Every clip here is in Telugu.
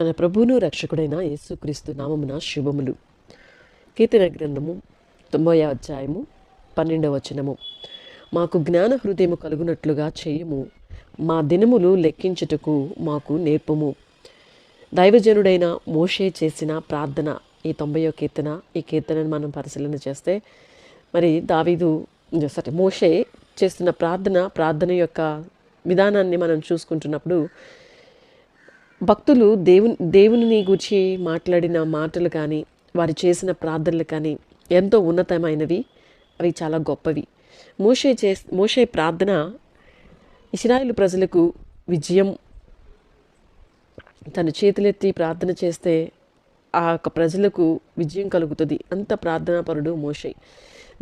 మన ప్రభువును రక్షకుడైన యేసుక్రీస్తు నామమున శుభములు. కీర్తన గ్రంథము తొంభై అధ్యాయము పన్నెండవ వచనము. మాకు జ్ఞాన హృదయము కలుగునట్లుగా చేయము. మా దినములు లెక్కించుటకు మాకు నేర్పము. దైవజనుడైన మోషే చేసిన ప్రార్థన ఈ తొంభయో కీర్తన. ఈ కీర్తనను మనం పరిశీలన చేస్తే మరి దావీదు సరే మోషే చేస్తున్న ప్రార్థన ప్రార్థన యొక్క విధానాన్ని మనం చూసుకుంటున్నప్పుడు భక్తులు దేవుని దేవుని గురించి మాట్లాడిన మాటలు కానీ వారు చేసిన ప్రార్థనలు కానీ ఎంతో ఉన్నతమైనవి. అవి చాలా గొప్పవి. మోషే చే మోషే ప్రార్థన ఇస్రాయేల్ ప్రజలకు విజయం. తన చేతులెత్తి ప్రార్థన చేస్తే ఆ యొక్క ప్రజలకు విజయం కలుగుతుంది. అంత ప్రార్థనాపరుడు మోషే.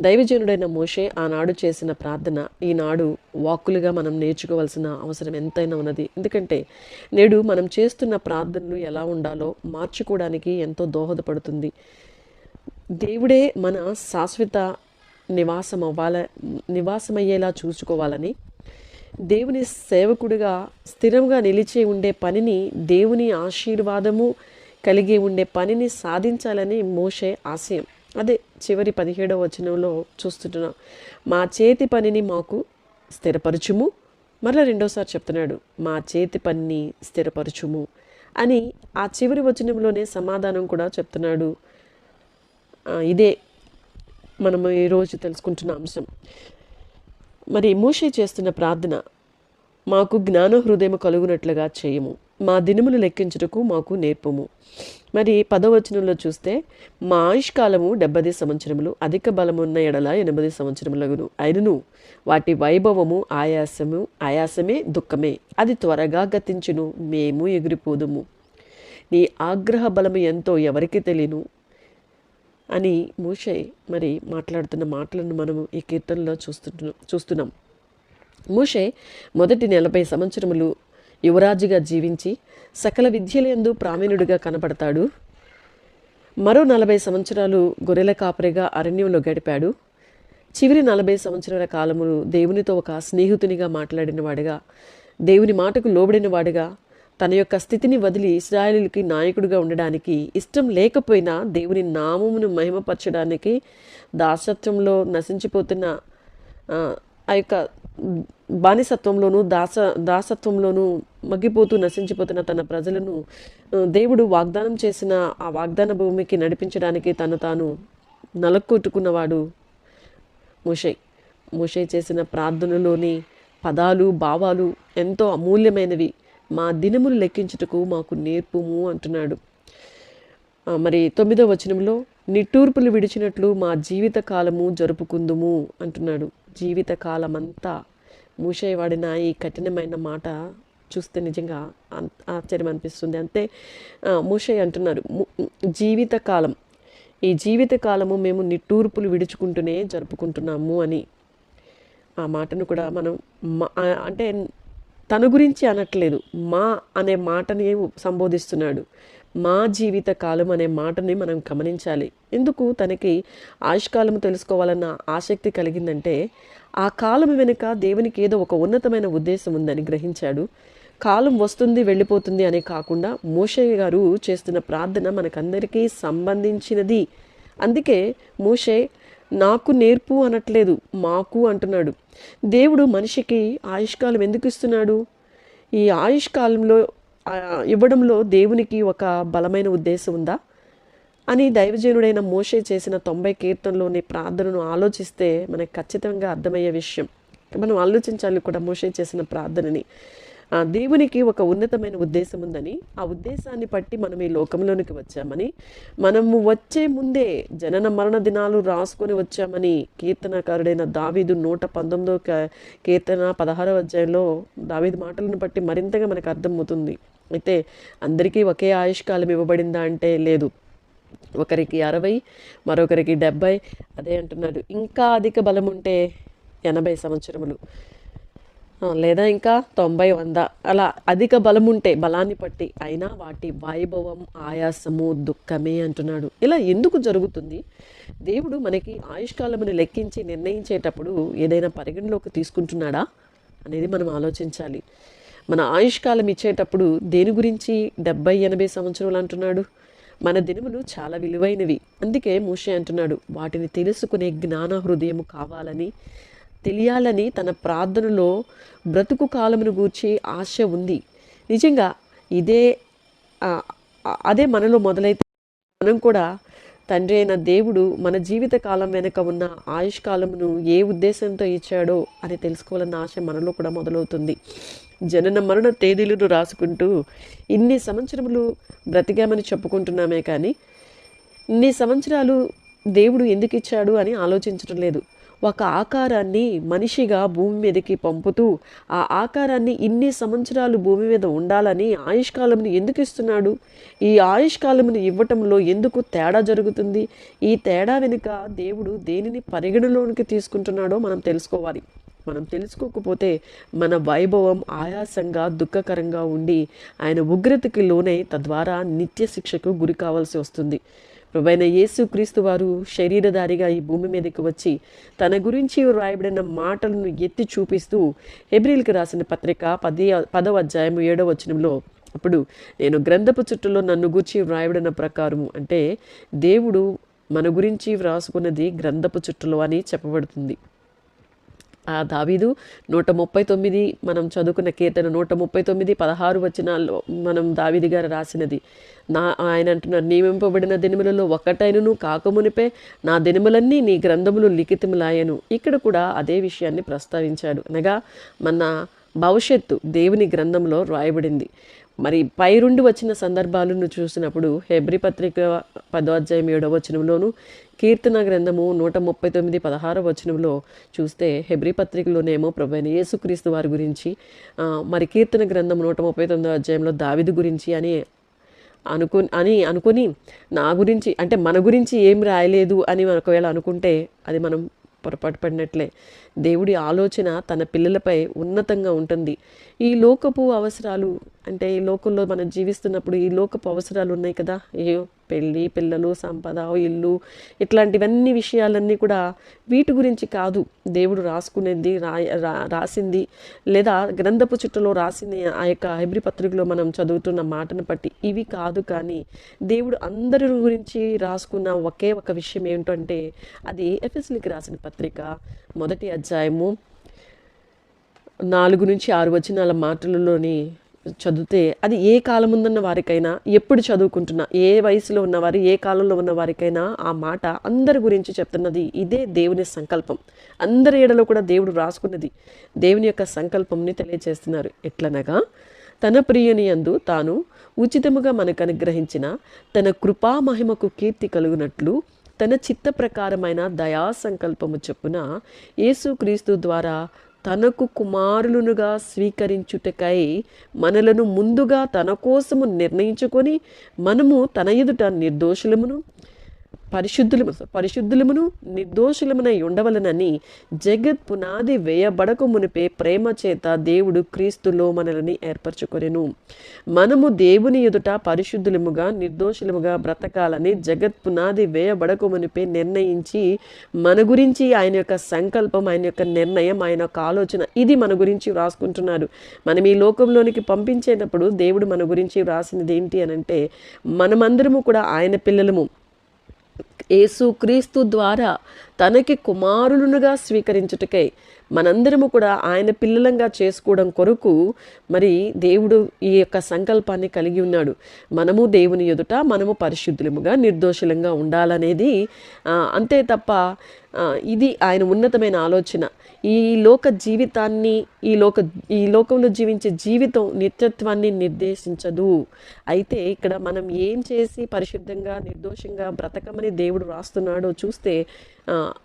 దైవజనుడైన మోషే ఆనాడు చేసిన ప్రార్థన ఈనాడు వాక్కులుగా మనం నేర్చుకోవాల్సిన అవసరం ఎంతైనా ఉన్నది. ఎందుకంటే నేడు మనం చేస్తున్న ప్రార్థనలు ఎలా ఉండాలో మార్చుకోవడానికి ఎంతో దోహదపడుతుంది. దేవుడే మన శాశ్వత నివాసం అవ్వాల నివాసమయ్యేలా చూసుకోవాలని దేవుని సేవకుడిగా స్థిరంగా నిలిచి ఉండే పనిని దేవుని ఆశీర్వాదము కలిగి ఉండే పనిని సాధించాలని మోషే ఆశయం. అదే చివరి పదిహేడవ వచనంలో చూస్తుంటున్నాం మా చేతి పనిని మాకు స్థిరపరచుము. మరలా రెండోసారి చెప్తున్నాడు మా చేతి పనిని స్థిరపరచుము అని ఆ చివరి వచనంలోనే సమాధానం కూడా చెప్తున్నాడు. ఇదే మనము ఈరోజు తెలుసుకుంటున్న అంశం. మరి మూషే చేస్తున్న ప్రార్థన మాకు జ్ఞాన హృదయం కలుగునట్లుగా చేయము. మా దినములు లెక్కించుటకు మాకు నేర్పము. మరి పదవచనంలో చూస్తే మా ఆయుష్కాలము డెబ్బది సంవత్సరములు అధిక బలమున్న ఎడల ఎనభై సంవత్సరములగును. అయినను వాటి వైభవము ఆయాసము ఆయాసమే దుఃఖమే. అది త్వరగా గతించును మేము ఎగిరిపోదుము. నీ ఆగ్రహ బలము ఎంతో ఎవరికి తెలియను? అని మూషే మరి మాట్లాడుతున్న మాటలను మనము ఈ కీర్తనలో చూస్తున్నాం చూస్తున్నాం. మూషే మొదటి నలభై సంవత్సరములు యువరాజుగా జీవించి సకల విద్యలందు ప్రావీణుడిగా కనపడతాడు మరో నలభై సంవత్సరాలు గొర్రెల కాపరిగా అరణ్యంలో గడిపాడు. చివరి నలభై సంవత్సరాల కాలములు దేవునితో ఒక స్నేహితునిగా మాట్లాడిన వాడిగా దేవుని మాటకు లోబడిన వాడిగా తన యొక్క స్థితిని వదిలి ఇస్రాయలుకి నాయకుడిగా ఉండడానికి ఇష్టం లేకపోయినా దేవుని నామమును మహిమపరచడానికి దాసత్వంలో నశించిపోతున్న ఆ యొక్క బానిసత్వంలోనూ దాస దాసత్వంలోనూ మగ్గిపోతూ నశించిపోతున్న తన ప్రజలను దేవుడు వాగ్దానం చేసిన ఆ వాగ్దాన భూమికి నడిపించడానికి తను తాను నలకొట్టుకున్నవాడు ముషై. ముషై చేసిన ప్రార్థనలోని పదాలు భావాలు ఎంతో అమూల్యమైనవి. మా దినములు లెక్కించుటకు మాకు నేర్పుము అంటున్నాడు. మరి తొమ్మిదో వచనంలో నిట్టూర్పులు విడిచినట్లు మా జీవిత కాలము జరుపుకుందుము అంటున్నాడు. జీవిత కాలమంతా మూసేవాడిన ఈ కఠినమైన మాట చూస్తే నిజంగా ఆశ్చర్యం అనిపిస్తుంది. అంతే ఆ, మూషే అంటున్నారు ము- ఈ జీవితకాలము మేము నిట్టూర్పులు విడుచుకుంటూనే జరుపుకుంటున్నాము అని. ఆ మాటను కూడా మనం మా- అంటే తన గురించి అనట్లేదు. మా అనే మాటని సంబోధిస్తున్నాడు. మా జీవిత కాలం అనే మాటని మనం గమనించాలి. ఎందుకు తనకి ఆయుష్కాలం తెలుసుకోవాలన్న ఆసక్తి కలిగిందంటే ఆ కాలం వెనుక దేవునికి ఏదో ఒక ఉన్నతమైన ఉద్దేశం ఉందని గ్రహించాడు. కాలం వస్తుంది వెళ్ళిపోతుంది అనే కాకుండా మోషే గారు చేస్తున్న ప్రార్థన మనకందరికీ సంబంధించినది. అందుకే మోషే నాకు నేర్పు అనట్లేదు మాకు అంటున్నాడు. దేవుడు మనిషికి ఆయుష్కాలం ఎందుకు ఇస్తున్నాడు? ఈ ఆయుష్కాలంలో ఇవ్వడంలో దేవునికి ఒక బలమైన ఉద్దేశం ఉందా? అని దైవజనుడైన మోషే చేసిన తొంభై కీర్తనలోని ప్రార్థనను ఆలోచిస్తే మనకు ఖచ్చితంగా అర్థమయ్యే విషయం. మనం ఆలోచించాలి కూడా మోషే చేసిన ప్రార్థనని. ఆ, దేవునికి ఒక ఉన్నతమైన ఉద్దేశం ఉందని ఆ ఉద్దేశాన్ని బట్టి మనం ఈ లోకంలోనికి వచ్చామని మనము వచ్చే ముందే జనన మరణ దినాలు రాసుకొని వచ్చామని కీర్తనకారుడైన దావీదు నూట పంతొమ్మిదో కీర్తన పదహారవ అధ్యాయంలో దావీదు మాటలను బట్టి మరింతగా మనకు అర్థమవుతుంది. అయితే అందరికీ ఒకే ఆయుష్కాలం ఇవ్వబడిందా అంటే లేదు. ఒకరికి అరవై మరొకరికి డెబ్బై. అదే అంటున్నాడు. ఇంకా అధిక బలం ఉంటే ఎనభై సంవత్సరములు. లేదా ఇంకా తొంభై వంద. అలా అధిక బలం ఉంటే బలాన్ని బట్టి అయినా వాటి వైభవం ఆయాసము దుఃఖమే అంటున్నాడు. ఇలా ఎందుకు జరుగుతుంది? దేవుడు మనకి ఆయుష్కాలమును లెక్కించి నిర్ణయించేటప్పుడు ఏదైనా పరిగణలోకి తీసుకుంటున్నాడా అనేది మనం ఆలోచించాలి. మన ఆయుష్కాలం ఇచ్చేటప్పుడు దేని గురించి డెబ్బై ఎనభై సంవత్సరాలు అంటున్నాడు? మన దినములు చాలా విలువైనవి. అందుకే మూషే అంటున్నాడు వాటిని తెలుసుకునే జ్ఞాన హృదయము కావాలని తెలియాలని తన ప్రార్థనలో బ్రతుకు కాలమును గూర్చి ఆశ ఉంది. నిజంగా ఇదే అదే మనలో మొదలైతే మనం కూడా తండ్రి అయిన దేవుడు మన జీవిత కాలం వెనుక ఉన్న ఆయుష్ కాలమును ఏ ఉద్దేశంతో ఇచ్చాడో అని తెలుసుకోవాలన్న ఆశ మనలో కూడా మొదలవుతుంది. జనన మరణ తేదీలను రాసుకుంటూ ఇన్ని సంవత్సరములు బ్రతికామని చెప్పుకుంటున్నామే కానీ ఇన్ని సంవత్సరాలు దేవుడు ఎందుకు ఇచ్చాడు అని ఆలోచించడం లేదు. ఒక ఆకారాన్ని మనిషిగా భూమి మీదకి పంపుతూ ఆ ఆకారాన్ని ఇన్ని సంవత్సరాలు భూమి మీద ఉండాలని ఆయుష్కాలంను ఎందుకు ఇస్తున్నాడు? ఈ ఆయుష్కాలమును ఇవ్వటంలో ఎందుకు తేడా జరుగుతుంది? ఈ తేడా వెనుక దేవుడు దేనిని పరిగణలోనికి తీసుకుంటున్నాడో మనం తెలుసుకోవాలి. మనం తెలుసుకోకపోతే మన వైభవం ఆయాసంగా దుఃఖకరంగా ఉండి ఆయన ఉగ్రతకి లోనై తద్వారా నిత్య శిక్షకు గురి కావాల్సి వస్తుంది. ప్రభైన యేసుక్రీస్తు వారు శరీరధారిగా ఈ భూమి మీదకి వచ్చి తన గురించి వ్రాయబడిన మాటలను ఎత్తి చూపిస్తూ హెబ్రిల్కి రాసిన పత్రిక పది పదవ అధ్యాయం ఏడవ వచనంలో అప్పుడు నేను గ్రంథపు చుట్టూలో నన్ను గూర్చి వ్రాయబడిన ప్రకారము అంటే దేవుడు మన గురించి వ్రాసుకున్నది గ్రంథపు చుట్టలో అని చెప్పబడుతుంది. ఆ దావీదు నూట ముప్పై తొమ్మిది మనం చదువుకున్న కీర్తన నూట ముప్పై తొమ్మిది పదహారు వచనాల్లో మనం దావీది గారు రాసినది. నా ఆయన అంటున్నారు నియమింపబడిన దినములలో ఒక్కటైనను కాకమునిపే నా దినములన్నీ నీ గ్రంథములు లిఖితములాయను. ఇక్కడ కూడా అదే విషయాన్ని ప్రస్తావించాడు. అనగా మన భవిష్యత్తు దేవుని గ్రంథంలో రాయబడింది. మరి పైరుండి వచ్చిన సందర్భాలను చూసినప్పుడు హెబ్రి పత్రిక పదో అధ్యాయం ఏడవ వచనంలోను కీర్తన గ్రంథము నూట ముప్పై తొమ్మిది పదహార వచనంలో చూస్తే హెబ్రి పత్రికలోనేమో ప్రభు అయిన యేసుక్రీస్తు వారి గురించి మరి కీర్తన గ్రంథం నూట ముప్పై తొమ్మిదో అధ్యాయంలో దావిది గురించి అని అనుకు అని అనుకుని నా గురించి అంటే మన గురించి ఏం రాయలేదు అని ఒకవేళ అనుకుంటే అది మనం పొరపాటు పడినట్లే. దేవుడి ఆలోచన తన పిల్లలపై ఉన్నతంగా ఉంటుంది. ఈ లోకపు అవసరాలు అంటే ఈ లోకంలో మనం జీవిస్తున్నప్పుడు ఈ లోకపు అవసరాలు ఉన్నాయి కదా? ఏ పెళ్ళి పిల్లలు సంపద ఇల్లు ఇట్లాంటివన్నీ విషయాలన్నీ కూడా వీటి గురించి కాదు. దేవుడు రాసుకునేది రా రా- రాసింది లేదా గ్రంథపు చుట్టలో రాసిన ఆ యొక్క హైబ్రి పత్రికలో మనం చదువుతున్న మాటను బట్టి. ఇవి కాదు కానీ దేవుడు అందరి గురించి రాసుకున్న ఒకే ఒక విషయం ఏమిటంటే అది ఎఫ్ఎస్లికి రాసిన పత్రిక మొదటి అధ్యాయము నాలుగు నుంచి ఆరు వచనాల మాటలలోని చదివితే అది ఏ కాలం ఉందన్న వారికైనా ఎప్పుడు చదువుకుంటున్నా ఏ వయసులో ఉన్నవారు ఏ కాలంలో ఉన్న వారికైనా ఆ మాట అందరి గురించి చెప్తున్నది. ఇదే దేవుని సంకల్పం. అందరి ఏడలో కూడా దేవుడు రాసుకున్నది. దేవుని యొక్క సంకల్పంని తెలియజేస్తున్నారు ఎట్లనగా తన ప్రియుని యందు తాను ఉచితముగా మనకు అనుగ్రహించిన తన కృపా మహిమకు కీర్తి కలుగునట్లు తన చిత్త ప్రకారమైన దయా సంకల్పము చొప్పున యేసుక్రీస్తు ద్వారా తనకు కుమారులునుగా స్వీకరించుటకై మనలను ముందుగా తన కోసము నిర్ణయించుకొని మనము తన ఎదుట నిర్దోషులమును పరిశుద్ధులము పరిశుద్ధులమును నిర్దోషులమునై ఉండవలనని జగత్ పునాది వేయబడక మునిపే ప్రేమ చేత దేవుడు క్రీస్తులో మనల్ని ఏర్పరచుకొనెను. మనము దేవుని ఎదుట పరిశుద్ధులముగా నిర్దోషులముగా బ్రతకాలని జగత్ పునాది వేయబడక మునిపే నిర్ణయించి మన గురించి ఆయన యొక్క సంకల్పం ఆయన యొక్క నిర్ణయం ఆయన యొక్క ఆలోచన ఇది మన గురించి వ్రాసుకుంటున్నారు మనం ఈ లోకంలోనికి పంపించేటప్పుడు దేవుడు మన గురించి వ్రాసినది ఏంటి అని అంటే మనమందరము కూడా ఆయన పిల్లలము. యేసుక్రీస్తు ద్వారా తనకి కుమారులునుగా స్వీకరించుటకై మనందరము కూడా ఆయన పిల్లలంగా చేసుకోవడం కొరకు మరి దేవుడు ఈ యొక్క సంకల్పాన్ని కలిగి ఉన్నాడు. మనము దేవుని ఎదుట మనము పరిశుద్ధులముగా నిర్దోషులంగా ఉండాలనేది అంతే తప్ప ఇది ఆయన ఉన్నతమైన ఆలోచన. ఈ లోక జీవితాన్ని ఈ లోక ఈ లోకంలో జీవించే జీవితం నిత్యత్వాన్ని నిర్దేశించదు. అయితే ఇక్కడ మనం ఏం చేసి పరిశుద్ధంగా నిర్దోషంగా బ్రతకమని దేవుడు రాస్తున్నాడో చూస్తే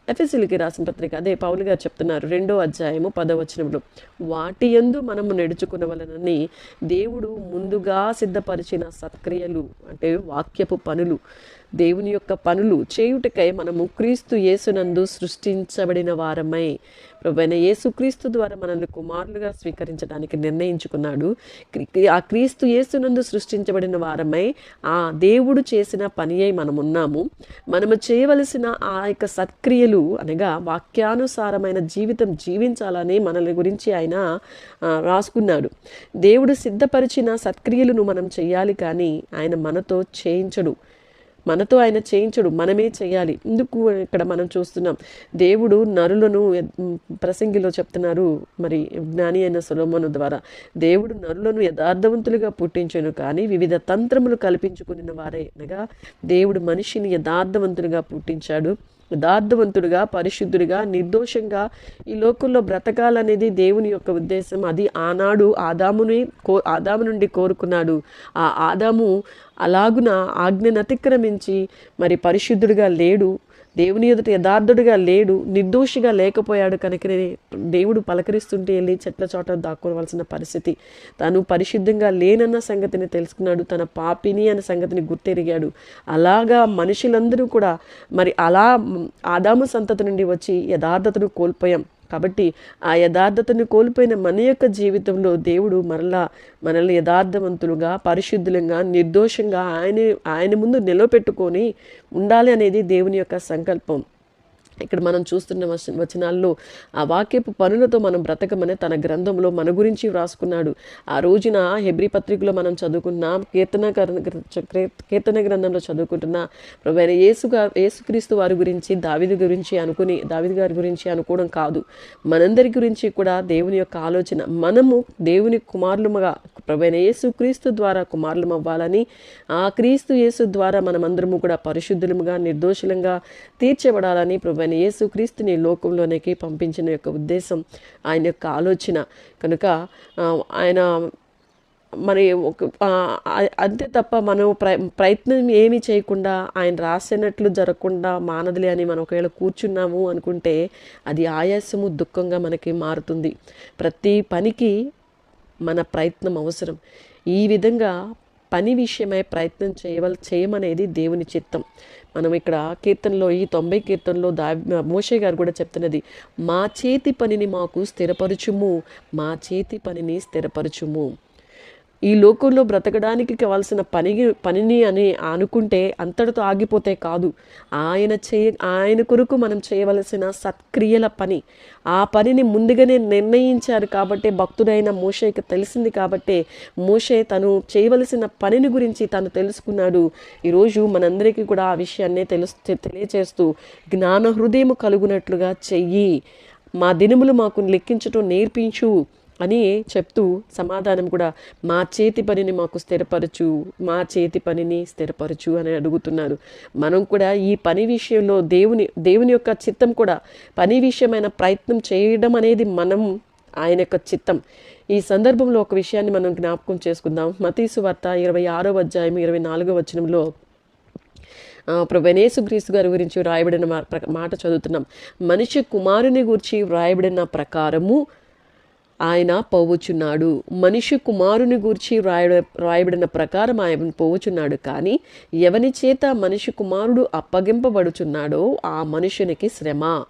ఎఫ్ఎస్ఎల్కి రాసిన పత్రిక అదే పౌలు గారు చెప్తున్నారు రెండో అధ్యాయము పదవచనంలో వాటి యందు మనము నడుచుకునవలనని దేవుడు ముందుగా సిద్ధపరిచిన సత్క్రియలు అంటే వాక్యపు పనులు దేవుని యొక్క పనులు చేయుటకై మనము క్రీస్తు యేసునందు సృష్టించబడిన వారమై ప్రభైన యేసుక్రీస్తు ద్వారా మనల్ని కుమారులుగా స్వీకరించడానికి నిర్ణయించుకున్నాడు. ఆ క్రీస్తు యేసునందు సృష్టించబడిన వారమై ఆ దేవుడు చేసిన పని అయి మనం ఉన్నాము మనము చేయవలసిన ఆ యొక్క సత్క్రియలు అనగా వాక్యానుసారమైన జీవితం జీవించాలని మనల్ని గురించి ఆయన రాసుకున్నాడు. దేవుడు సిద్ధపరిచిన సత్క్రియలను మనం చేయాలి కానీ ఆయన మనతో చేయించడు. మనతో ఆయన చేయించడు మనమే చేయాలి. ఎందుకు ఇక్కడ మనం చూస్తున్నాం దేవుడు నరులను ప్రసంగిలో చెప్తున్నారు మరి జ్ఞాని అయిన సులోమను ద్వారా. దేవుడు నరులను యథార్థవంతులుగా పుట్టించను కానీ వివిధ తంత్రములు కల్పించుకున్న వారే. అనగా దేవుడు మనిషిని యథార్థవంతులుగా పుట్టించాడు. యథార్థవంతుడిగా పరిశుద్ధుడిగా నిర్దోషంగా ఈ లోకంలో బ్రతకాలనేది దేవుని యొక్క ఉద్దేశం. అది ఆనాడు ఆదాముని కో ఆదాము నుండి కోరుకున్నాడు. ఆ ఆదాము అలాగున ఆజ్ఞను అతిక్రమించి మరి పరిశుద్ధుడిగా లేడు దేవుని ఎదుట యథార్థుడిగా లేడు నిర్దోషిగా లేకపోయాడు కనుకనే దేవుడు పలకరిస్తుంటే వెళ్ళి చెట్ల చోట దాక్కోవలసిన పరిస్థితి. తను పరిశుద్ధంగా లేనన్న సంగతిని తెలుసుకున్నాడు తన పాపిని అన్న సంగతిని గుర్తెరిగాడు. అలాగా మనుషులందరూ కూడా మరి అలా ఆదాము సంతతి నుండి వచ్చి యథార్థతను కోల్పోయాం. కాబట్టి ఆ యథార్థతను కోల్పోయిన మన యొక్క జీవితంలో దేవుడు మరలా మనల్ని యథార్థవంతులుగా పరిశుద్ధులంగా నిర్దోషంగా ఆయన ఆయన ముందు నిలవపెట్టుకొని ఉండాలి అనేది దేవుని యొక్క సంకల్పం. ఇక్కడ మనం చూస్తున్న వచనాల్లో ఆ వాక్యపు పనులతో మనం బ్రతకమని తన గ్రంథంలో మన గురించి వ్రాసుకున్నాడు. ఆ రోజున హెబ్రి పత్రికలో మనం చదువుకున్నాం కీర్తన కీర్తన గ్రంథంలో చదువుకుంటున్న ప్రభు యేసుగా యేసుక్రీస్తు వారి గురించి దావిది గురించి అనుకుని దావిది గారి గురించి అనుకోవడం కాదు. మనందరి గురించి కూడా దేవుని యొక్క ఆలోచన మనము దేవుని కుమారులుగా ప్రభైన యేసు క్రీస్తు ద్వారా కుమారులం అవ్వాలని ఆ క్రీస్తు యేసు ద్వారా మనమందరము కూడా పరిశుద్ధులముగా నిర్దోషులంగా తీర్చబడాలని ప్రభైన యేసు క్రీస్తుని లోకంలోనికి పంపించిన యొక్క ఉద్దేశం ఆయన యొక్క ఆలోచన. కనుక ఆయన మరి ఒక అంతే తప్ప మనం ప్ర ప్రయత్నం ఏమీ చేయకుండా ఆయన రాసినట్లు జరగకుండా మానదులే అని మనం ఒకవేళ కూర్చున్నాము అనుకుంటే అది ఆయాసము దుఃఖంగా మనకి మారుతుంది. ప్రతి పనికి మన ప్రయత్నం అవసరం. ఈ విధంగా పని విషయమై ప్రయత్నం చేయవల చేయమనేది దేవుని చిత్తం. మనం ఇక్కడ కీర్తనలో ఈ తొంభై కీర్తనలో దా మోషే గారు కూడా చెప్తున్నది మా చేతి పనిని మాకు స్థిరపరచుము మా చేతి పనిని స్థిరపరచుము. ఈ లోకంలో బ్రతకడానికి కావాల్సిన పని పనిని అని అనుకుంటే అంతటితో ఆగిపోతే కాదు. ఆయన చేయ ఆయన కొరకు మనం చేయవలసిన సత్క్రియల పని. ఆ పనిని ముందుగానే నిర్ణయించారు కాబట్టి భక్తుడైన మోషేకి తెలిసింది కాబట్టి మోషే తను చేయవలసిన పనిని గురించి తను తెలుసుకున్నాడు. ఈరోజు మనందరికీ కూడా ఆ విషయాన్నే తెలుసు తెలియచేస్తూ జ్ఞాన హృదయం కలుగునట్లుగా చెయ్యి. మా దినములు మాకు లెక్కించటం నేర్పించు. అని చెప్తూ సమాధానం కూడా మా చేతి పనిని మాకు స్థిరపరచు మా చేతి పనిని స్థిరపరచు అని అడుగుతున్నారు. మనం కూడా ఈ పని విషయంలో దేవుని దేవుని యొక్క చిత్తం కూడా పని విషయమైన ప్రయత్నం చేయడం అనేది మనం ఆయన యొక్క చిత్తం. ఈ సందర్భంలో ఒక విషయాన్ని మనం జ్ఞాపకం చేసుకుందాం. మతీసు వార్త ఇరవై ఆరో అధ్యాయం ఇరవై నాలుగో వచనంలో ఆ, ప్రభనేసు గ్రీసు గారి గురించి వ్రాయబడిన మాట చదువుతున్నాం. మనిషి కుమారుని గురించి వ్రాయబడిన ప్రకారము ఆయన పోవచ్చున్నాడు మనిషి కుమారుని గూర్చి రాయ రాయబడిన ప్రకారం ఆయన పోవచ్చున్నాడు కానీ ఎవని చేత మనిషి కుమారుడు అప్పగింపబడుచున్నాడో ఆ మనుషునికి శ్రమ.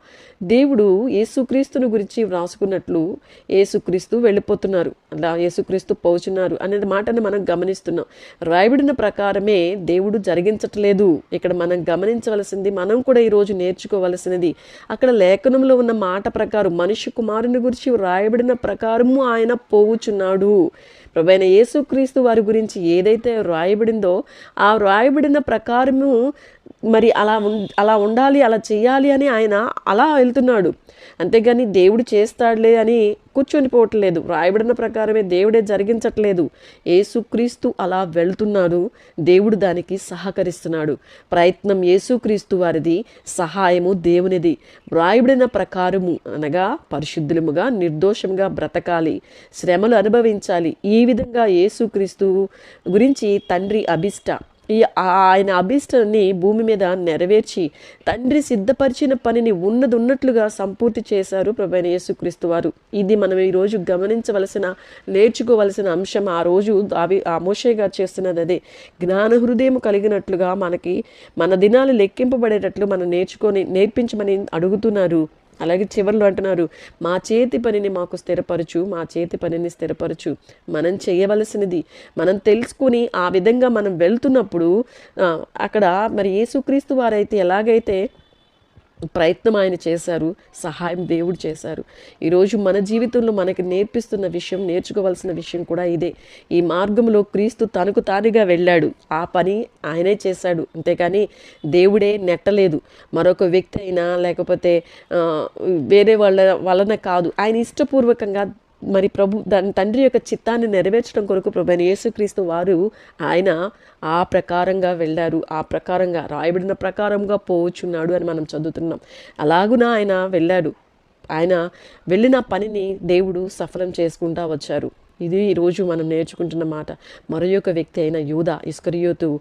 దేవుడు యేసుక్రీస్తుని గురించి వ్రాసుకున్నట్లు యేసుక్రీస్తు వెళ్ళిపోతున్నారు. అలా యేసుక్రీస్తు పోచున్నారు అనే మాటని మనం గమనిస్తున్నాం. రాయబడిన ప్రకారమే దేవుడు జరిగించట్లేదు. ఇక్కడ మనం గమనించవలసింది మనం కూడా ఈరోజు నేర్చుకోవలసినది. అక్కడ లేఖనంలో ఉన్న మాట ప్రకారం మనిషి కుమారుని గురించి రాయబడిన ప్రకారము ఆయన పోవుచున్నాడు. ప్రభైన యేసుక్రీస్తు వారి గురించి ఏదైతే రాయబడిందో ఆ రాయబడిన ప్రకారము మరి అలా ఉం- అలా ఉండాలి అలా చేయాలి అని ఆయన అలా వెళ్తున్నాడు. అంతేగాని దేవుడు చేస్తాడులే అని కూర్చొని పోవట్లేదు రాయబడిన ప్రకారమే దేవుడే జరిగించట్లేదు. ఏసుక్రీస్తు అలా వెళ్తున్నాడు. దేవుడు దానికి సహకరిస్తున్నాడు. ప్రయత్నం ఏసుక్రీస్తు వారిది సహాయము దేవునిది. రాయబడిన ప్రకారము అనగా పరిశుద్ధులముగా నిర్దోషంగా బ్రతకాలి. శ్రమలు అనుభవించాలి. ఈ విధంగా ఏసుక్రీస్తు గురించి తండ్రి అభిష్ట ఈ ఆయన అభిష్టాన్ని భూమి మీద నెరవేర్చి తండ్రి సిద్ధపరిచిన పనిని ఉన్నది ఉన్నట్లుగా సంపూర్తి చేశారు ప్రభైన యేసుక్రీస్తు వారు. ఇది మనం ఈ రోజు గమనించవలసిన నేర్చుకోవలసిన అంశం. ఆ రోజు అవి ఆ మోషే గారు చేస్తున్నది అదే. జ్ఞాన హృదయం కలిగినట్లుగా మనకి మన దినాలు లెక్కింపబడేటట్లు మనం నేర్చుకొని నేర్పించమని అడుగుతున్నారు. అలాగే చివరిలో అంటున్నారు మా చేతి పనిని మాకు స్థిరపరచు మా చేతి పనిని స్థిరపరచు. మనం చేయవలసినది మనం తెలుసుకుని ఆ విధంగా మనం వెళ్తున్నప్పుడు అక్కడ మరి యేసుక్రీస్తు వారైతే ఎలాగైతే ప్రయత్నం ఆయన చేశారు సహాయం దేవుడు చేశారు. ఈరోజు మన జీవితంలో మనకి నేర్పిస్తున్న విషయం నేర్చుకోవాల్సిన విషయం కూడా ఇదే. ఈ మార్గంలో క్రీస్తు తనకు తానుగా వెళ్ళాడు. ఆ పని ఆయనే చేశాడు. అంతేకాని దేవుడే నెట్టలేదు. మరొక వ్యక్తి అయినా లేకపోతే వేరే వాళ్ళ వలన కాదు. ఆయన ఇష్టపూర్వకంగా మరి ప్రభు దాని తండ్రి యొక్క చిత్తాన్ని నెరవేర్చడం కొరకు ప్రభు యేసుక్రీస్తు వారు ఆయన ఆ ప్రకారంగా వెళ్ళారు ఆ ప్రకారంగా రాయబడిన ప్రకారంగా పోవచ్చున్నాడు అని మనం చదువుతున్నాం. అలాగున ఆయన వెళ్ళాడు. ఆయన వెళ్ళిన పనిని దేవుడు సఫలం చేసుకుంటా వచ్చారు. ఇది ఈరోజు మనం నేర్చుకుంటున్న మాట. మరి ఒక వ్యక్తి అయిన యూదా ఇస్కరియోతు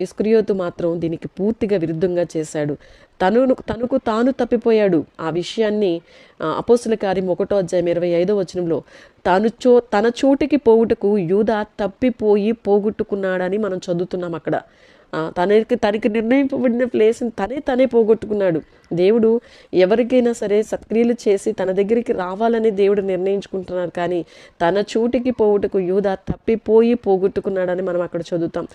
ఇస్కరియోతు మాత్రం దీనికి పూర్తిగా విరుద్ధంగా చేశాడు. తను తనకు తాను తప్పిపోయాడు. ఆ విషయాన్ని అపోసుల కార్యం ఒకటో అధ్యాయం ఇరవై ఐదో వచనంలో తాను చో తన చోటికి పోవుటకు యూదా తప్పిపోయి పోగొట్టుకున్నాడని మనం చదువుతున్నాం అక్కడ. తనకి తనకి నిర్ణయింపబడిన ప్లేస్ని తనే తనే పోగొట్టుకున్నాడు. దేవుడు ఎవరికైనా సరే సత్క్రియలు చేసి తన దగ్గరికి రావాలని దేవుడు నిర్ణయించుకుంటున్నారు కానీ తన చోటికి పోవుటకు యూదా తప్పిపోయి పోగొట్టుకున్నాడని మనం అక్కడ చదువుతాం.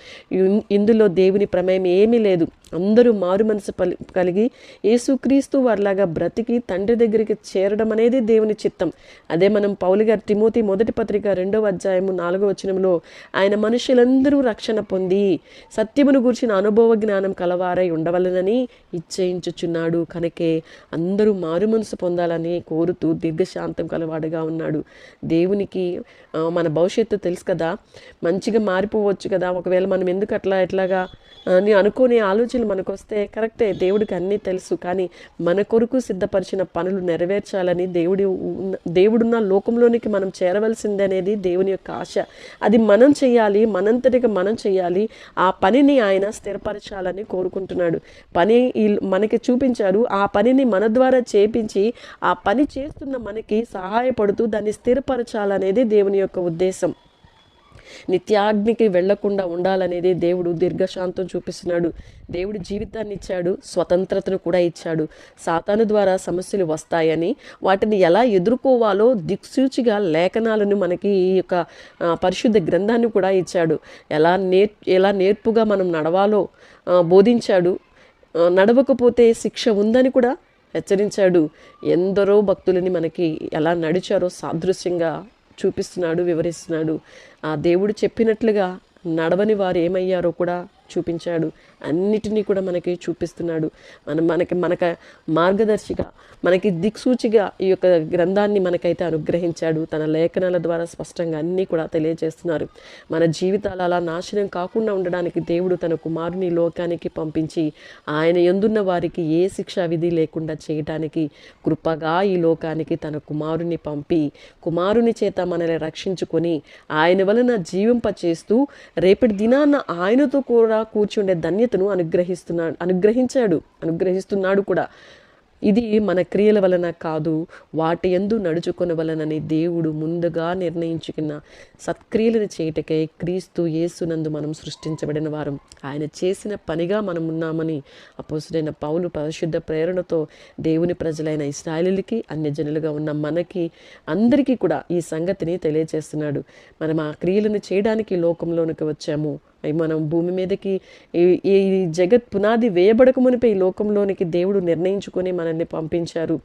ఇందులో దేవుని ప్రమేయం ఏమీ లేదు. అందరూ మారు మనసు కలిగి యేసుక్రీస్తు వారిలాగా బ్రతికి తండ్రి దగ్గరికి చేరడం అనేది దేవుని చిత్తం. అదే మనం పౌలు గారు తిమోతి మొదటి పత్రిక రెండవ అధ్యాయము నాలుగో వచనంలో ఆయన మనుషులందరూ రక్షణ పొంది సత్యమును గూర్చిన అనుభవ జ్ఞానం కలవారై ఉండవలనని ఇచ్చయించుచున్నాడు కనుకే అందరూ మారు మనసు పొందాలని కోరుతూ దీర్ఘశాంతం కలవాడుగా ఉన్నాడు. దేవునికి మన భవిష్యత్తు తెలుసు కదా. మంచిగా మారిపోవచ్చు కదా. ఒకవేళ మనం ఎందుకు అట్లా ఎట్లాగా అని అనుకునే ఆలోచనలు మనకు వస్తే కరెక్టే దేవుడికి అన్నీ తెలుసు. కానీ మన కొరకు సిద్ధపరిచిన పనులు నెరవేర్చాలని దేవుడి దేవుడున్న లోకంలోనికి మనం చేరవలసింది అనేది దేవుని యొక్క ఆశ. అది మనం చేయాలి మనంతటిగా మనం చేయాలి ఆ పనిని ఆయన స్థిరపరచాలని కోరుకుంటున్నాడు. పని ఈ మనకి చూపించారు ఆ పనిని మన ద్వారా చేపించి ఆ పని చేస్తున్న మనకి సహాయపడుతూ దాన్ని స్థిరపరచాలనేది దేవుని యొక్క ఉద్దేశం. నిత్యాగ్నికి వెళ్ళకుండా ఉండాలనేది దేవుడు దీర్ఘశాంతం చూపిస్తున్నాడు. దేవుడు జీవితాన్ని ఇచ్చాడు స్వతంత్రతను కూడా ఇచ్చాడు. సాతాను ద్వారా సమస్యలు వస్తాయని వాటిని ఎలా ఎదుర్కోవాలో దిక్సూచిగా లేఖనాలను మనకి ఈ యొక్క పరిశుద్ధ గ్రంథాన్ని కూడా ఇచ్చాడు. ఎలా నేర్ ఎలా నేర్పుగా మనం నడవాలో బోధించాడు. నడవకపోతే శిక్ష ఉందని కూడా హెచ్చరించాడు. ఎందరో భక్తులని మనకి ఎలా నడిచారో సాదృశ్యంగా చూపిస్తున్నాడు వివరిస్తున్నాడు. ఆ దేవుడు చెప్పినట్లుగా నడవని వారు ఏమయ్యారో కూడా చూపించాడు. అన్నిటినీ కూడా మనకి చూపిస్తున్నాడు. మన మనకి మనక మార్గదర్శిగా మనకి దిక్సూచిగా ఈ యొక్క గ్రంథాన్ని మనకైతే అనుగ్రహించాడు. తన లేఖనాల ద్వారా స్పష్టంగా అన్నీ కూడా తెలియజేస్తున్నారు. మన జీవితాలు అలా నాశనం కాకుండా ఉండడానికి దేవుడు తన కుమారుని లోకానికి పంపించి ఆయన ఎందున్న వారికి ఏ శిక్షా విధి లేకుండా చేయటానికి కృపగా ఈ లోకానికి తన కుమారుని పంపి కుమారుని చేత మనల్ని రక్షించుకొని ఆయన వలన జీవింపచేస్తూ రేపటి దినాన ఆయనతో కూడా కూర్చుండే ధన్యతను అనుగ్రహిస్తున్నాడు అనుగ్రహించాడు అనుగ్రహిస్తున్నాడు కూడా. ఇది మన క్రియల వలన కాదు వాటి ఎందు నడుచుకొనవలనని దేవుడు ముందుగా నిర్ణయించుకున్న సత్క్రియలను చేయటకై క్రీస్తు యేసునందు మనం సృష్టించబడిన వారం. ఆయన చేసిన పనిగా మనం ఉన్నామని అపోసుడైన పౌలు పరిశుద్ధ ప్రేరణతో దేవుని ప్రజలైన ఇస్రాయలులకి అన్యజనులుగా ఉన్న మనకి అందరికీ కూడా ఈ సంగతిని తెలియజేస్తున్నాడు. మనం ఆ క్రియలను చేయడానికి లోకంలోనికి వచ్చాము. మనం భూమి మీదకి ఈ- ఈ జగత్ పునాది వేయబడక మునిపే ఈ లోకంలోనికి దేవుడు నిర్ణయించుకొని మనల్ని పంపించారు.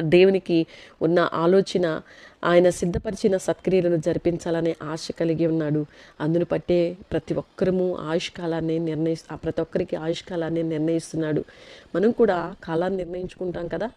దేవునికి ఉన్న ఆలోచన ఆయన సిద్ధపరిచిన సత్క్రియలను జరిపించాలనే ఆశ కలిగి ఉన్నాడు. అందును పట్టే ప్రతి ఒక్కరము ఆయుష్కాలాన్ని నిర్ణయి ప్రతి ఒక్కరికి ఆయుష్కాలాన్ని నిర్ణయిస్తున్నాడు. మనం కూడా కాలాన్ని నిర్ణయించుకుంటాం కదా?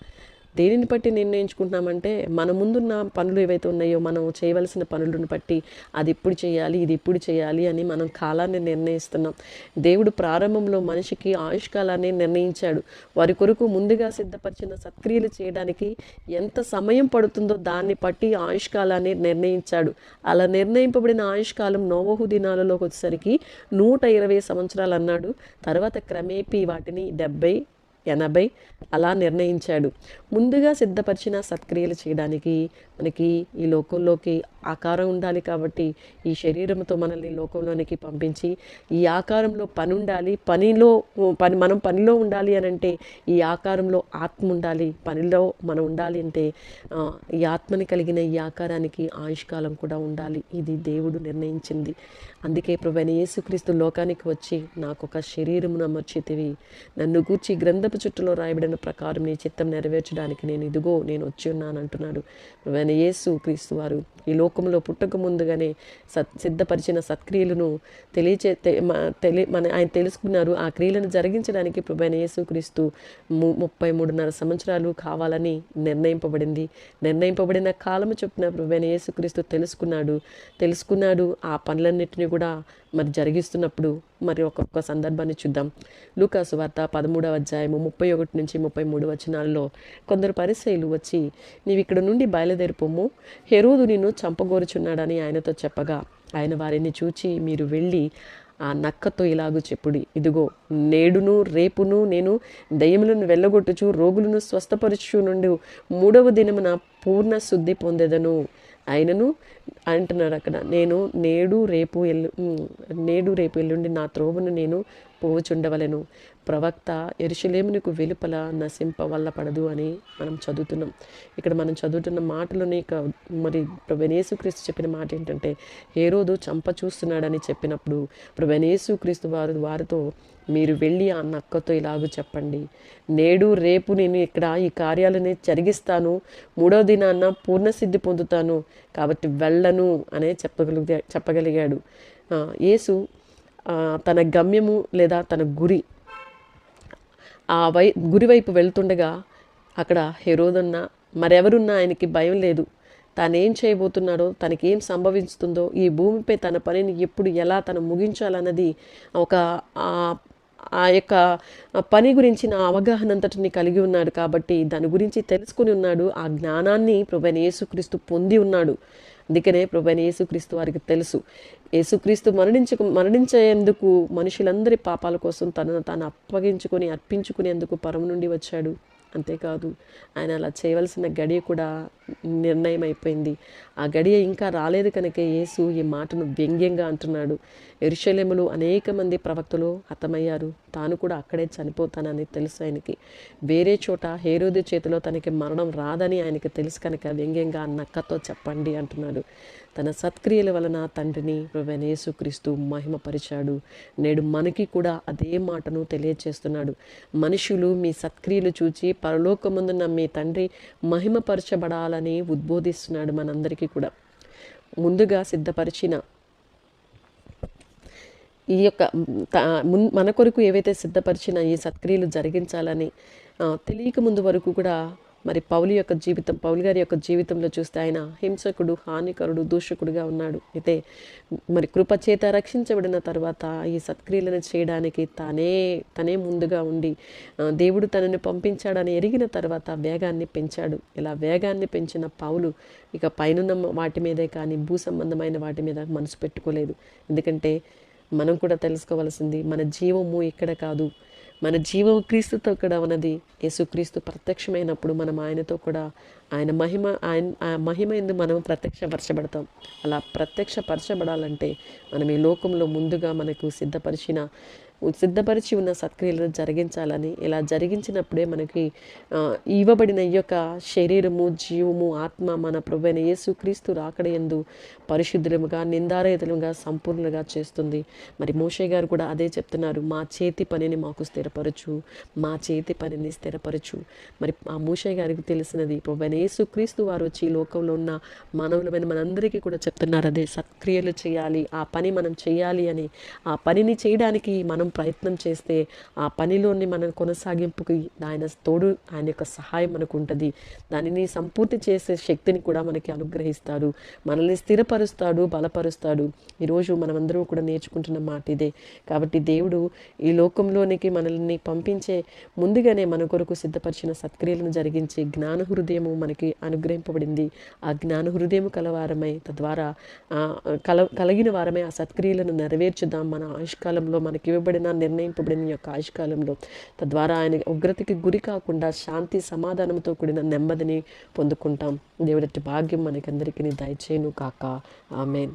దేనిని బట్టి నిర్ణయించుకుంటున్నామంటే మన ముందున్న పనులు ఏవైతే ఉన్నాయో మనం చేయవలసిన పనులను బట్టి అది ఎప్పుడు చేయాలి ఇది ఇప్పుడు చేయాలి అని మనం కాలాన్ని నిర్ణయిస్తున్నాం. దేవుడు ప్రారంభంలో మనిషికి ఆయుష్కాలాన్ని నిర్ణయించాడు. వారి కొరకు ముందుగా సిద్ధపరిచిన సత్క్రియలు చేయడానికి ఎంత సమయం పడుతుందో దాన్ని బట్టి ఆయుష్కాలాన్ని నిర్ణయించాడు. అలా నిర్ణయింపబడిన ఆయుష్కాలం నోవహు దినాలలోకి వచ్చేసరికి నూట ఇరవై సంవత్సరాలు అన్నాడు. తర్వాత క్రమేపీ వాటిని డెబ్బై ఎనభై అలా నిర్ణయించాడు. ముందుగా సిద్ధపరిచిన సత్క్రియలు చేయడానికి మనకి ఈ లోకంలోకి ఆకారం ఉండాలి కాబట్టి ఈ శరీరంతో మనల్ని లోకంలోనికి పంపించి ఈ ఆకారంలో పని ఉండాలి పనిలో పని మనం పనిలో ఉండాలి అని అంటే ఈ ఆకారంలో ఆత్మ ఉండాలి పనిలో మనం ఉండాలి అంటే ఈ ఆత్మని కలిగిన ఈ ఆకారానికి ఆయుష్కాలం కూడా ఉండాలి. ఇది దేవుడు నిర్ణయించింది. అందుకే ప్రభువైన యేసుక్రీస్తు లోకానికి వచ్చి నాకు ఒక శరీరమును అమర్చితివి. నన్ను గూర్చి గ్రంథపు చుట్టులో రాయబడిన ప్రకారం నీ చిత్తం నెరవేర్చడానికి నేను ఇదిగో నేను వచ్చి ఉన్నాను అంటున్నాడు. ప్రభువైన యేసు క్రీస్తు వారు ఈ లోకంలో పుట్టక ముందుగానే సత్ సిద్ధపరిచిన సత్క్రియలను తెలియచే తె- తెలి మన ఆయన తెలుసుకున్నారు. ఆ క్రియలను జరిగించడానికి ప్రభువైన యేసుక్రీస్తు ము ముప్పై మూడున్నర సంవత్సరాలు కావాలని నిర్ణయింపబడింది. నిర్ణయింపబడిన కాలము చొప్పున ప్రభువైన యేసుక్రీస్తు తెలుసుకున్నాడు. తెలుసుకున్నాడు. ఆ పనులన్నింటినీ కూడా మరి జరిగిస్తున్నప్పుడు మరి ఒక్కొక్క సందర్భాన్ని చూద్దాం. లూకాసు వార్త పదమూడవ అధ్యాయము ముప్పై ఒకటి నుంచి ముప్పై మూడు వచనాల్లో కొందరు పరిశైలు వచ్చి నీవు ఇక్కడ నుండి బయలుదేరి పొమ్ము. హెరూదు నిన్ను చంపగోరుచున్నాడని ఆయనతో చెప్పగా ఆయన వారిని చూచి మీరు వెళ్ళి ఆ నక్కతో ఇలాగూ చెప్పుడి. ఇదిగో నేడును రేపును నేను దయ్యములను వెళ్ళగొట్టుచు రోగులను స్వస్థపరచు నుండి మూడవ దినమున పూర్ణ శుద్ధి పొందేదను. ఆయనను అంటున్నాడు అక్కడ నేను నేడు రేపు ఎల్లు నేడు రేపు ఎల్లుండి నా త్రోవను నేను పోవుచుండవలెను ప్రవక్త ఎరుషలేమునకు వెలుపల నశింప వల్ల పడదు అని మనం చదువుతున్నాం. ఇక్కడ మనం చదువుతున్న మాటలోనే ఇక మరి ప్రభనేసుక్రీస్తు చెప్పిన మాట ఏంటంటే ఏ రోజు చంప చూస్తున్నాడని చెప్పినప్పుడు ప్రభనేసుక్రీస్తు వారు వారితో మీరు వెళ్ళి ఆ నక్కతో ఇలాగూ చెప్పండి. నేడు రేపు నేను ఇక్కడ ఈ కార్యాలని జరిగిస్తాను. మూడో దినాన్న పూర్ణసిద్ధి పొందుతాను. కాబట్టి వెళ్ళను అనే చెప్పగలిగా చెప్పగలిగాడు. యేసు తన గమ్యము లేదా తన గురి. ఆ వై గురివైపు వెళ్తుండగా అక్కడ హెరోదన్న మరెవరున్నా ఆయనకి భయం లేదు. తానేం చేయబోతున్నాడో తనకి ఏం సంభవిస్తుందో ఈ భూమిపై తన పనిని ఎప్పుడు ఎలా తను ముగించాలన్నది ఒక ఆ, ఆ యొక్క పని గురించిన అవగాహన అంతటిని కలిగి ఉన్నాడు కాబట్టి దాని గురించి తెలుసుకుని ఉన్నాడు. ఆ జ్ఞానాన్ని ప్రభైన యేసుక్రీస్తు పొంది ఉన్నాడు. అందుకనే ప్రభైన యేసుక్రీస్తు వారికి తెలుసు. యేసుక్రీస్తు మరణించకు మరణించేందుకు మనుషులందరి పాపాల కోసం తనను తాను అప్పగించుకొని అర్పించుకునేందుకు పరము నుండి వచ్చాడు. అంతేకాదు ఆయన అలా చేయవలసిన గడియ కూడా నిర్ణయం అయిపోయింది ఆ గడియ ఇంకా రాలేదు కనుక యేసు ఈ మాటను వ్యంగ్యంగా అంటున్నాడు. ఎరుషలేములు అనేక మంది ప్రవక్తలు హతమయ్యారు. తాను కూడా అక్కడే చనిపోతానని తెలుసు ఆయనకి. వేరే చోట హేరోది చేతిలో తనకి మరణం రాదని ఆయనకి తెలుసు కనుక వ్యంగ్యంగా నక్కతో చెప్పండి అంటున్నాడు. తన సత్క్రియల వలన తండ్రిని ప్రభువైన యేసుక్రీస్తు మహిమపరిచాడు. నేడు మనకి కూడా అదే మాటను తెలియచేస్తున్నాడు. మనుషులు మీ సత్క్రియలు చూచి పరలోకముందున్న మీ తండ్రి మహిమపరచబడాలని ఉద్బోధిస్తున్నాడు మనందరికీ కూడా ముందుగా సిద్ధపరిచిన ఈ యొక్క మన కొరకు ఏవైతే సిద్ధపరిచిన ఈ సత్క్రియలు జరిగించాలని తెలియక ముందు వరకు కూడా మరి పౌలు యొక్క జీవితం పౌలు గారి యొక్క జీవితంలో చూస్తే ఆయన హింసకుడు హానికరుడు దూషకుడుగా ఉన్నాడు. అయితే మరి కృపచేత రక్షించబడిన తర్వాత ఈ సత్క్రియలను చేయడానికి తానే తనే ముందుగా ఉండి దేవుడు తనని పంపించాడని ఎరిగిన తర్వాత వేగాన్ని పెంచాడు. ఇలా వేగాన్ని పెంచిన పౌలు ఇక పైనున్న వాటి మీదే కానీ భూ సంబంధమైన వాటి మీద మనసు పెట్టుకోలేదు. ఎందుకంటే మనం కూడా తెలుసుకోవాల్సింది మన జీవము ఇక్కడ కాదు. మన జీవం క్రీస్తుతో కూడా ఉన్నది. యేసుక్రీస్తు ప్రత్యక్షమైనప్పుడు మనం ఆయనతో కూడా ఆయన మహిమ ఆయన ఆ మహిమ ఎందు మనం ప్రత్యక్షపరచబడతాం. అలా ప్రత్యక్షపరచబడాలంటే మనం ఈ లోకంలో ముందుగా మనకు సిద్ధపరిచిన సిద్ధపరిచి ఉన్న సత్క్రియలను జరిగించాలని ఇలా జరిగించినప్పుడే మనకి ఇవ్వబడిన ఈ యొక్క శరీరము జీవము ఆత్మ మన ప్రభువైన యేసుక్రీస్తు రాకడ ఎందు పరిశుద్ధులముగా నిందారహితులుగా సంపూర్ణంగా చేస్తుంది. మరి మోషే గారు కూడా అదే చెప్తున్నారు. మా చేతి పనిని మాకు స్థిరపరచు. మా చేతి పనిని స్థిరపరచు. మరి ఆ మోషే గారికి తెలిసినది ప్రభువైన యేసుక్రీస్తు వారు వచ్చి లోకంలో ఉన్న మానవులమైన మనందరికీ కూడా చెప్తున్నారు అదే సత్క్రియలు చేయాలి ఆ పని మనం చేయాలి అని. ఆ పనిని చేయడానికి మనం మనం ప్రయత్నం చేస్తే ఆ పనిలోని మన కొనసాగింపుకి ఆయన తోడు ఆయన యొక్క సహాయం మనకు ఉంటుంది. దానిని సంపూర్తి చేసే శక్తిని కూడా మనకి అనుగ్రహిస్తాడు. మనల్ని స్థిరపరుస్తాడు బలపరుస్తాడు. ఈరోజు మనమందరం కూడా నేర్చుకుంటున్న మాట ఇదే. కాబట్టి దేవుడు ఈ లోకంలోనికి మనల్ని పంపించే ముందుగానే మన కొరకు సిద్ధపరిచిన సత్క్రియలను జరిగించి జ్ఞాన హృదయము మనకి అనుగ్రహింపబడింది. ఆ జ్ఞాన హృదయము కలవారమై తద్వారా కల కలిగిన వారమై ఆ సత్క్రియలను నెరవేర్చుదాం. మన ఆయుష్కాలంలో మనకి ఇవ్వబడిన నిర్ణయింపబడిన యొక్క ఆయుష్కాలంలో తద్వారా ఆయన ఉగ్రతకి గురి కాకుండా శాంతి సమాధానంతో కూడిన నెమ్మదిని పొందుకుంటాం. దేవుడట్టి భాగ్యం మనకందరికీ దయచేయను కాక ఆమెన్.